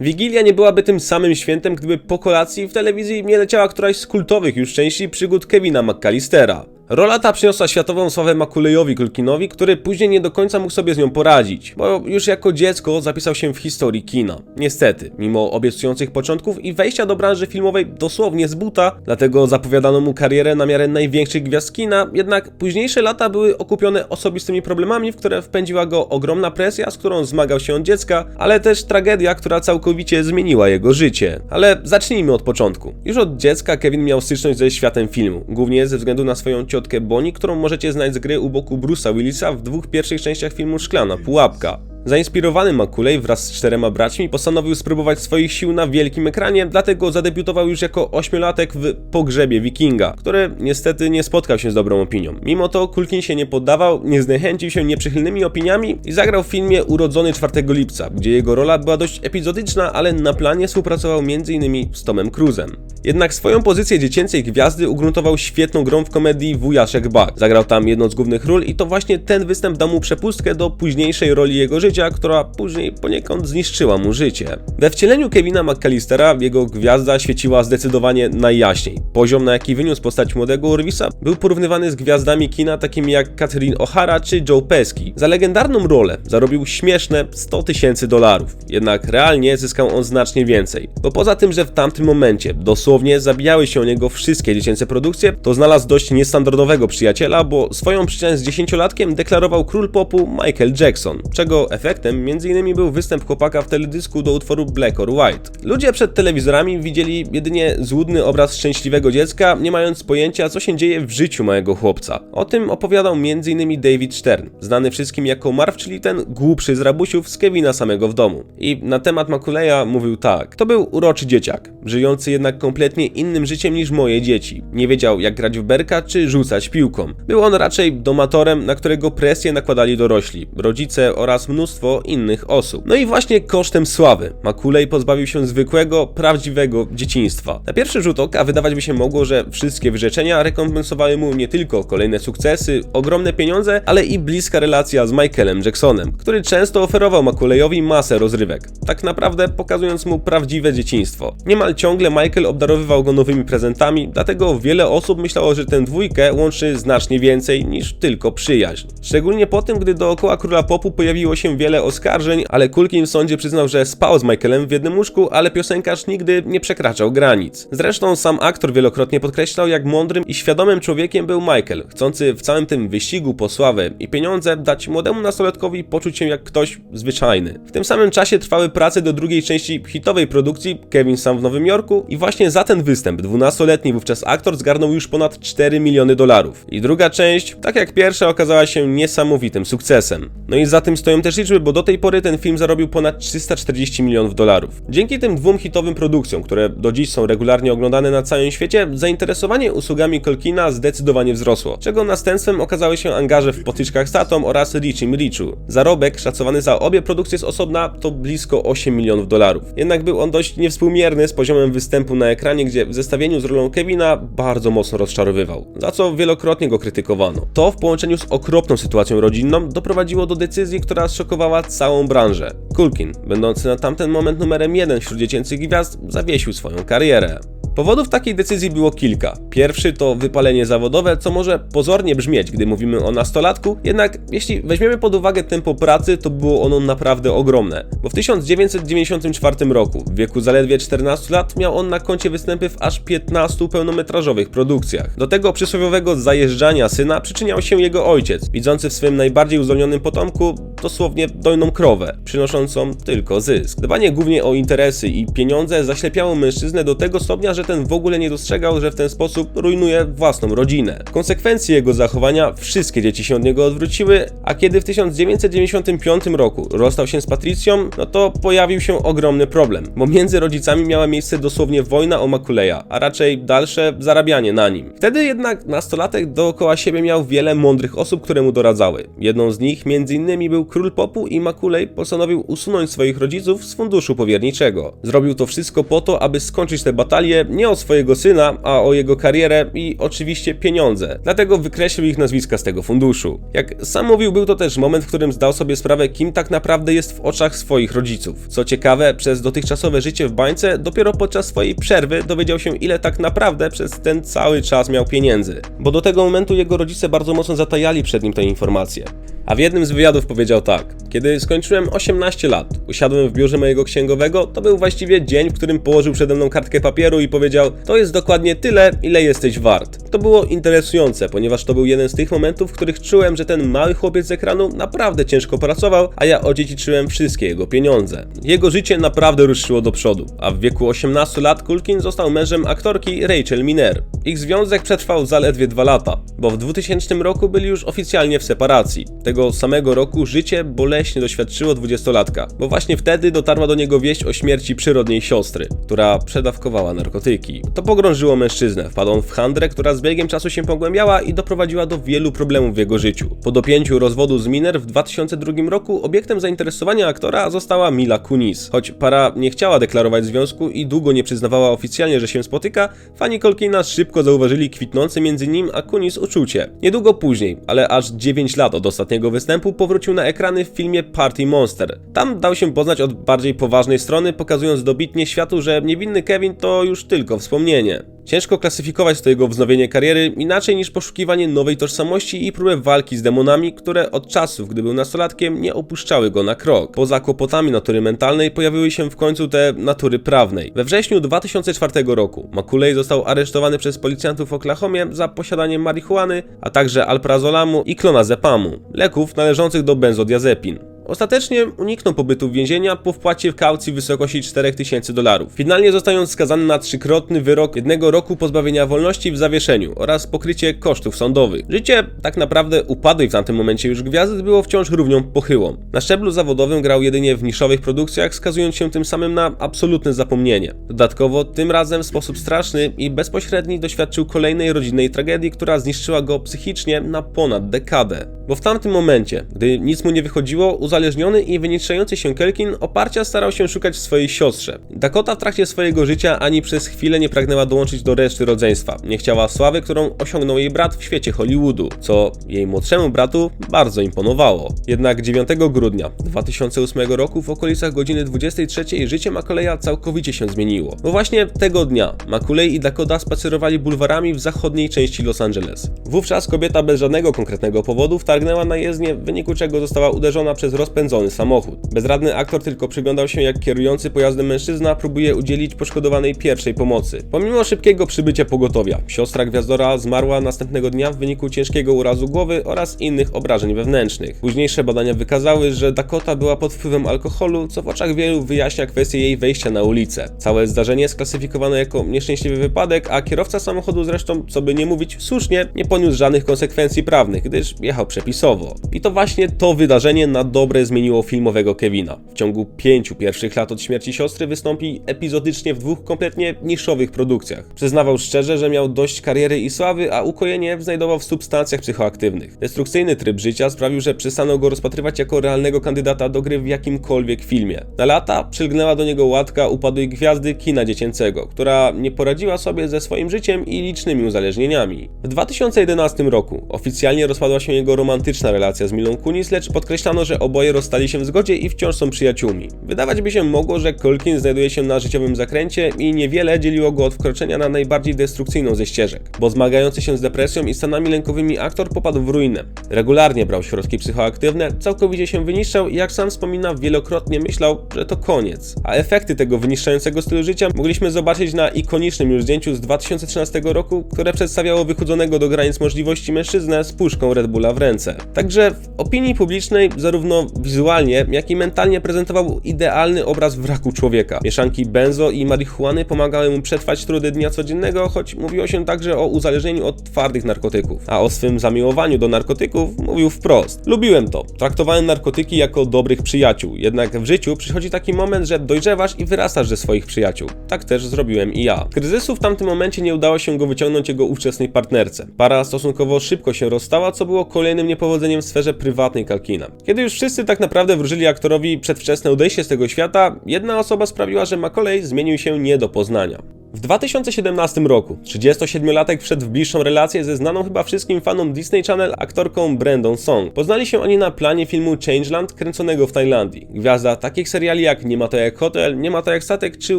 Wigilia nie byłaby tym samym świętem, gdyby po kolacji w telewizji nie leciała któraś z kultowych już części przygód Kevina McCallistera. Rola ta przyniosła światową sławę Makulejowi Kulkinowi, który później nie do końca mógł sobie z nią poradzić, bo już jako dziecko zapisał się w historii kina. Niestety, mimo obiecujących początków i wejścia do branży filmowej dosłownie z buta, dlatego zapowiadano mu karierę na miarę największych gwiazd kina, jednak późniejsze lata były okupione osobistymi problemami, w które wpędziła go ogromna presja, z którą zmagał się od dziecka, ale też tragedia, która całkowicie zmieniła jego życie. Ale zacznijmy od początku. Już od dziecka Kevin miał styczność ze światem filmu, głównie ze względu na swoją ciotkę Bonnie, którą możecie znać z gry u boku Bruce'a Willisa w dwóch pierwszych częściach filmu Szklana Pułapka. Zainspirowany Makulej wraz z czterema braćmi postanowił spróbować swoich sił na wielkim ekranie, dlatego zadebiutował już jako ośmiolatek w Pogrzebie Wikinga, który niestety nie spotkał się z dobrą opinią. Mimo to Kulkin się nie poddawał, nie zniechęcił się nieprzychylnymi opiniami i zagrał w filmie Urodzony 4 lipca, gdzie jego rola była dość epizodyczna, ale na planie współpracował m.in. z Tomem Cruzem. Jednak swoją pozycję dziecięcej gwiazdy ugruntował świetną grą w komedii Wujaszek Bak. Zagrał tam jedną z głównych ról i to właśnie ten występ dał mu przepustkę do późniejszej roli jego życia, która później poniekąd zniszczyła mu życie. We wcieleniu Kevina McCallistera jego gwiazda świeciła zdecydowanie najjaśniej. Poziom, na jaki wyniósł postać młodego Urwisa, był porównywany z gwiazdami kina takimi jak Catherine O'Hara czy Joe Pesci. Za legendarną rolę zarobił śmieszne 100 tysięcy dolarów, jednak realnie zyskał on znacznie więcej. Bo poza tym, że w tamtym momencie dosłownie zabijały się o niego wszystkie dziecięce produkcje, to znalazł dość niestandardowego przyjaciela, bo swoją przyjaźń z dziesięciolatkiem deklarował król popu Michael Jackson, czego efektem m.in. był występ chłopaka w teledysku do utworu Black or White. Ludzie przed telewizorami widzieli jedynie złudny obraz szczęśliwego dziecka, nie mając pojęcia, co się dzieje w życiu małego chłopca. O tym opowiadał m.in. David Stern, znany wszystkim jako Marv, czyli ten głupszy z rabusiów z Kevina samego w domu. I na temat Makuleja mówił tak. To był uroczy dzieciak, żyjący jednak kompletnie innym życiem niż moje dzieci. Nie wiedział jak grać w berka czy rzucać piłką. Był on raczej domatorem, na którego presję nakładali dorośli, rodzice oraz mnóstwo innych osób. No i właśnie kosztem sławy Makulej pozbawił się zwykłego, prawdziwego dzieciństwa. Na pierwszy rzut oka wydawać by się mogło, że wszystkie wyrzeczenia rekompensowały mu nie tylko kolejne sukcesy, ogromne pieniądze, ale i bliska relacja z Michaelem Jacksonem, który często oferował Makulejowi masę rozrywek, tak naprawdę pokazując mu prawdziwe dzieciństwo. Niemal ciągle Michael obdarowywał go nowymi prezentami, dlatego wiele osób myślało, że tę dwójkę łączy znacznie więcej niż tylko przyjaźń. Szczególnie po tym, gdy dookoła króla popu pojawiło się wiele oskarżeń, ale Kulkin w sądzie przyznał, że spał z Michaelem w jednym łóżku, ale piosenkarz nigdy nie przekraczał granic. Zresztą sam aktor wielokrotnie podkreślał, jak mądrym i świadomym człowiekiem był Michael, chcący w całym tym wyścigu po sławę i pieniądze dać młodemu nastolatkowi poczuć się jak ktoś zwyczajny. W tym samym czasie trwały prace do drugiej części hitowej produkcji Kevin Sam w Nowym Jorku i właśnie za ten występ 12-letni wówczas aktor zgarnął już ponad 4 miliony dolarów. I druga część, tak jak pierwsza, okazała się niesamowitym sukcesem. No i za tym stoją też liczby, bo do tej pory ten film zarobił ponad 340 milionów dolarów. Dzięki tym dwóm hitowym produkcjom, które do dziś są regularnie oglądane na całym świecie, zainteresowanie usługami Colkina zdecydowanie wzrosło, czego następstwem okazały się angaże w potyczkach tatą oraz Richim Richu. Zarobek szacowany za obie produkcje z osobna to blisko 8 milionów dolarów. Jednak był on dość niewspółmierny z poziomem występu na ekranie, gdzie w zestawieniu z rolą Kevina bardzo mocno rozczarowywał, za co wielokrotnie go krytykowano. To w połączeniu z okropną sytuacją rodzinną doprowadziło do decyzji, która zszokowała całą branżę. Kulkin, będący na tamten moment numerem jeden wśród dziecięcych gwiazd, zawiesił swoją karierę. Powodów takiej decyzji było kilka. Pierwszy to wypalenie zawodowe, co może pozornie brzmieć, gdy mówimy o nastolatku, jednak jeśli weźmiemy pod uwagę tempo pracy, to było ono naprawdę ogromne. Bo w 1994 roku, w wieku zaledwie 14 lat, miał on na koncie występy w aż 15 pełnometrażowych produkcjach. Do tego przysłowiowego zajeżdżania syna przyczyniał się jego ojciec, widzący w swym najbardziej uzdolnionym potomku dosłownie dojną krowę, przynoszącą tylko zysk. Dbanie głównie o interesy i pieniądze zaślepiało mężczyznę do tego stopnia, że ten w ogóle nie dostrzegał, że w ten sposób rujnuje własną rodzinę. W konsekwencji jego zachowania wszystkie dzieci się od niego odwróciły, a kiedy w 1995 roku rozstał się z Patrycją, no to pojawił się ogromny problem, bo między rodzicami miała miejsce dosłownie wojna o Makuleja, a raczej dalsze zarabianie na nim. Wtedy jednak nastolatek dookoła siebie miał wiele mądrych osób, które mu doradzały. Jedną z nich m.in. był król popu i Makulej postanowił usunąć swoich rodziców z funduszu powierniczego. Zrobił to wszystko po to, aby skończyć tę batalię nie o swojego syna, a o jego karierę i oczywiście pieniądze. Dlatego wykreślił ich nazwiska z tego funduszu. Jak sam mówił, był to też moment, w którym zdał sobie sprawę, kim tak naprawdę jest w oczach swoich rodziców. Co ciekawe, przez dotychczasowe życie w bańce, dopiero podczas swojej przerwy dowiedział się, ile tak naprawdę przez ten cały czas miał pieniędzy. Bo do tego momentu jego rodzice bardzo mocno zatajali przed nim te informacje. A w jednym z wywiadów powiedział tak: Kiedy skończyłem 18 lat, usiadłem w biurze mojego księgowego, to był właściwie dzień, w którym położył przede mną kartkę papieru i powiedział: To jest dokładnie tyle, ile jesteś wart. To było interesujące, ponieważ to był jeden z tych momentów, w których czułem, że ten mały chłopiec z ekranu naprawdę ciężko pracował, a ja odziedziczyłem wszystkie jego pieniądze. Jego życie naprawdę ruszyło do przodu, a w wieku 18 lat Kulkin został mężem aktorki Rachel Miner. Ich związek przetrwał zaledwie dwa lata, bo w 2000 roku byli już oficjalnie w separacji. Tego samego roku życie boleśnie doświadczyło dwudziestolatka, bo właśnie wtedy dotarła do niego wieść o śmierci przyrodniej siostry, która przedawkowała narkotyki. To pogrążyło mężczyznę, wpadł on w handrę, która z biegiem czasu się pogłębiała i doprowadziła do wielu problemów w jego życiu. Po dopięciu rozwodu z Miner w 2002 roku obiektem zainteresowania aktora została Mila Kunis. Choć para nie chciała deklarować związku i długo nie przyznawała oficjalnie, że się spotyka, fani Colkina szybko zauważyli kwitnące między nim a Kunis uczucie. Niedługo później, ale aż 9 lat od ostatniego występu, powrócił na ekrany w filmie Party Monster. Tam dał się poznać od bardziej poważnej strony, pokazując dobitnie światu, że niewinny Kevin to już tylko wspomnienie. Ciężko klasyfikować to jego wznowienie kariery inaczej niż poszukiwanie nowej tożsamości i próbę walki z demonami, które od czasów, gdy był nastolatkiem, nie opuszczały go na krok. Poza kłopotami natury mentalnej pojawiły się w końcu te natury prawnej. We wrześniu 2004 roku Makulej został aresztowany przez policjantów w Oklahomie za posiadanie marihuany, a także alprazolamu i klonazepamu, leków należących do benzodiazepin. Ostatecznie uniknął pobytu w więzienia po wpłacie w kaucji w wysokości 4000 dolarów. Finalnie zostając skazany na trzykrotny wyrok jednego roku pozbawienia wolności w zawieszeniu oraz pokrycie kosztów sądowych. Życie tak naprawdę upadłej w tamtym momencie już gwiazdy było wciąż równią pochyłą. Na szczeblu zawodowym grał jedynie w niszowych produkcjach, skazując się tym samym na absolutne zapomnienie. Dodatkowo tym razem w sposób straszny i bezpośredni doświadczył kolejnej rodzinnej tragedii, która zniszczyła go psychicznie na ponad dekadę. Bo w tamtym momencie, gdy nic mu nie wychodziło, uzależniony i wyniszczający się Kelkin oparcia starał się szukać w swojej siostrze. Dakota w trakcie swojego życia ani przez chwilę nie pragnęła dołączyć do reszty rodzeństwa. Nie chciała sławy, którą osiągnął jej brat w świecie Hollywoodu, co jej młodszemu bratu bardzo imponowało. Jednak 9 grudnia 2008 roku w okolicach godziny 23 życie Makoleja całkowicie się zmieniło. Bo właśnie tego dnia Makulej i Dakota spacerowali bulwarami w zachodniej części Los Angeles. Wówczas kobieta bez żadnego konkretnego powodu wtargnęła na jezdnię, w wyniku czego została uderzona przez rozpędzony samochód. Bezradny aktor tylko przyglądał się, jak kierujący pojazdem mężczyzna próbuje udzielić poszkodowanej pierwszej pomocy. Pomimo szybkiego przybycia pogotowia, siostra gwiazdora zmarła następnego dnia w wyniku ciężkiego urazu głowy oraz innych obrażeń wewnętrznych. Późniejsze badania wykazały, że Dakota była pod wpływem alkoholu, co w oczach wielu wyjaśnia kwestię jej wejścia na ulicę. Całe zdarzenie sklasyfikowano jako nieszczęśliwy wypadek, a kierowca samochodu zresztą, co by nie mówić, słusznie nie poniósł żadnych konsekwencji prawnych, gdyż jechał przepisowo. I to właśnie to wydarzenie na dobre zmieniło filmowego Kevina. W ciągu pięciu pierwszych lat od śmierci siostry wystąpi epizodycznie w dwóch kompletnie niszowych produkcjach. Przyznawał szczerze, że miał dość kariery i sławy, a ukojenie znajdował w substancjach psychoaktywnych. Destrukcyjny tryb życia sprawił, że przestano go rozpatrywać jako realnego kandydata do gry w jakimkolwiek filmie. Na lata przylgnęła do niego łatka upadłej gwiazdy kina dziecięcego, która nie poradziła sobie ze swoim życiem i licznymi uzależnieniami. W 2011 roku oficjalnie rozpadła się jego romantyczna relacja z Milą Kunis, lecz podkreślano, że oboje rozstali się w zgodzie i wciąż są przyjaciółmi. Wydawać by się mogło, że Colkin znajduje się na życiowym zakręcie i niewiele dzieliło go od wkroczenia na najbardziej destrukcyjną ze ścieżek, bo zmagający się z depresją i stanami lękowymi aktor popadł w ruinę. Regularnie brał środki psychoaktywne, całkowicie się wyniszczał i jak sam wspomina, wielokrotnie myślał, że to koniec. A efekty tego wyniszczającego stylu życia mogliśmy zobaczyć na ikonicznym już zdjęciu z 2013 roku, które przedstawiało wychudzonego do granic możliwości mężczyznę z puszką Red Bulla w ręce. Także w opinii publicznej, zarówno wizualnie, jak i mentalnie prezentował idealny obraz wraku człowieka. Mieszanki benzo i marihuany pomagały mu przetrwać trudy dnia codziennego, choć mówiło się także o uzależnieniu od twardych narkotyków. A o swym zamiłowaniu do narkotyków mówił wprost. Lubiłem to. Traktowałem narkotyki jako dobrych przyjaciół, jednak w życiu przychodzi taki moment, że dojrzewasz i wyrastasz ze swoich przyjaciół. Tak też zrobiłem i ja. Kryzysu w tamtym momencie nie udało się go wyciągnąć jego ówczesnej partnerce. Para stosunkowo szybko się rozstała, co było kolejnym niepowodzeniem w sferze prywatnej Kalkina. Kiedy już wszyscy tak naprawdę wróżyli aktorowi przedwczesne odejście z tego świata, jedna osoba sprawiła, że Macaulay zmienił się nie do poznania. W 2017 roku 37-latek wszedł w bliższą relację ze znaną chyba wszystkim fanom Disney Channel aktorką Brandon Song. Poznali się oni na planie filmu Changeland kręconego w Tajlandii. Gwiazda takich seriali jak Nie ma to jak hotel, Nie ma to jak statek czy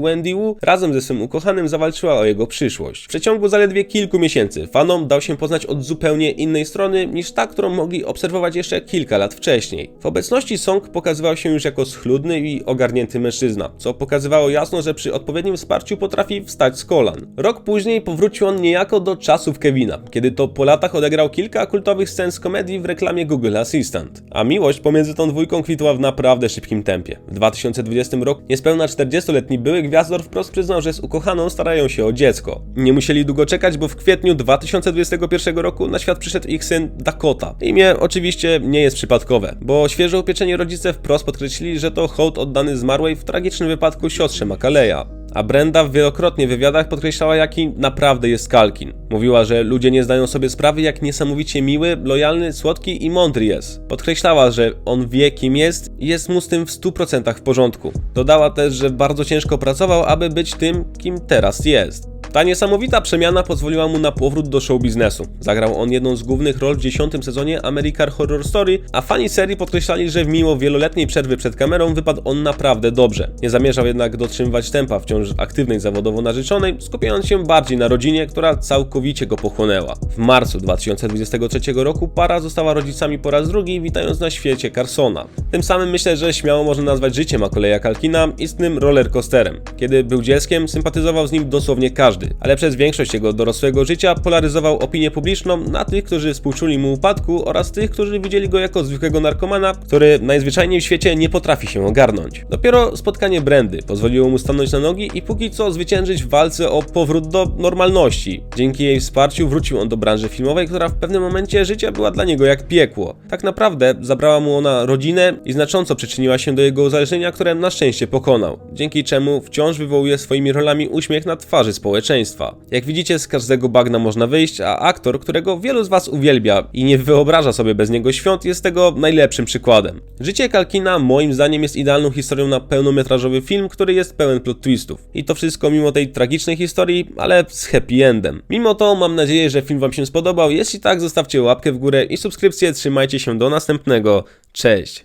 Wendy Wu razem ze swym ukochanym zawalczyła o jego przyszłość. W przeciągu zaledwie kilku miesięcy fanom dał się poznać od zupełnie innej strony niż ta, którą mogli obserwować jeszcze kilka lat wcześniej. W obecności Song pokazywał się już jako schludny i ogarnięty mężczyzna, co pokazywało jasno, że przy odpowiednim wsparciu potrafi wstać z kolan. Rok później powrócił on niejako do czasów Kevina, kiedy to po latach odegrał kilka kultowych scen z komedii w reklamie Google Assistant. A miłość pomiędzy tą dwójką kwitła w naprawdę szybkim tempie. W 2020 roku niespełna 40-letni były gwiazdor wprost przyznał, że z ukochaną starają się o dziecko. Nie musieli długo czekać, bo w kwietniu 2021 roku na świat przyszedł ich syn Dakota. Imię oczywiście nie jest przypadkowe, bo świeżo upieczeni rodzice wprost podkreślili, że to hołd oddany zmarłej w tragicznym wypadku siostrze Makaleja. A Brenda wielokrotnie w wywiadach podkreślała, jaki naprawdę jest Kalkin. Mówiła, że ludzie nie zdają sobie sprawy, jak niesamowicie miły, lojalny, słodki i mądry jest. Podkreślała, że on wie, kim jest i jest mu z tym w 100% w porządku. Dodała też, że bardzo ciężko pracował, aby być tym, kim teraz jest. Ta niesamowita przemiana pozwoliła mu na powrót do show biznesu. Zagrał on jedną z głównych ról w dziesiątym sezonie American Horror Story, a fani serii podkreślali, że mimo wieloletniej przerwy przed kamerą wypadł on naprawdę dobrze. Nie zamierzał jednak dotrzymywać tempa wciąż aktywnej zawodowo narzeczonej, skupiając się bardziej na rodzinie, która całkowicie go pochłonęła. W marcu 2023 roku para została rodzicami po raz drugi, witając na świecie Carsona. Tym samym myślę, że śmiało można nazwać życie Makoleja Kalkina istnym rollercoasterem. Kiedy był dzieckiem, sympatyzował z nim dosłownie każdy, ale przez większość jego dorosłego życia polaryzował opinię publiczną na tych, którzy współczuli mu upadku oraz tych, którzy widzieli go jako zwykłego narkomana, który najzwyczajniej w świecie nie potrafi się ogarnąć. Dopiero spotkanie Brandy pozwoliło mu stanąć na nogi i póki co zwyciężyć w walce o powrót do normalności. Dzięki jej wsparciu wrócił on do branży filmowej, która w pewnym momencie życia była dla niego jak piekło. Tak naprawdę zabrała mu ona rodzinę i znacząco przyczyniła się do jego uzależnienia, które na szczęście pokonał, dzięki czemu wciąż wywołuje swoimi rolami uśmiech na twarzy społeczeństwa. Jak widzicie, z każdego bagna można wyjść, a aktor, którego wielu z was uwielbia i nie wyobraża sobie bez niego świąt, jest tego najlepszym przykładem. Życie Kalkina moim zdaniem jest idealną historią na pełnometrażowy film, który jest pełen plot twistów. I to wszystko mimo tej tragicznej historii, ale z happy endem. Mimo to mam nadzieję, że film wam się spodobał. Jeśli tak, zostawcie łapkę w górę i subskrypcję. Trzymajcie się do następnego. Cześć!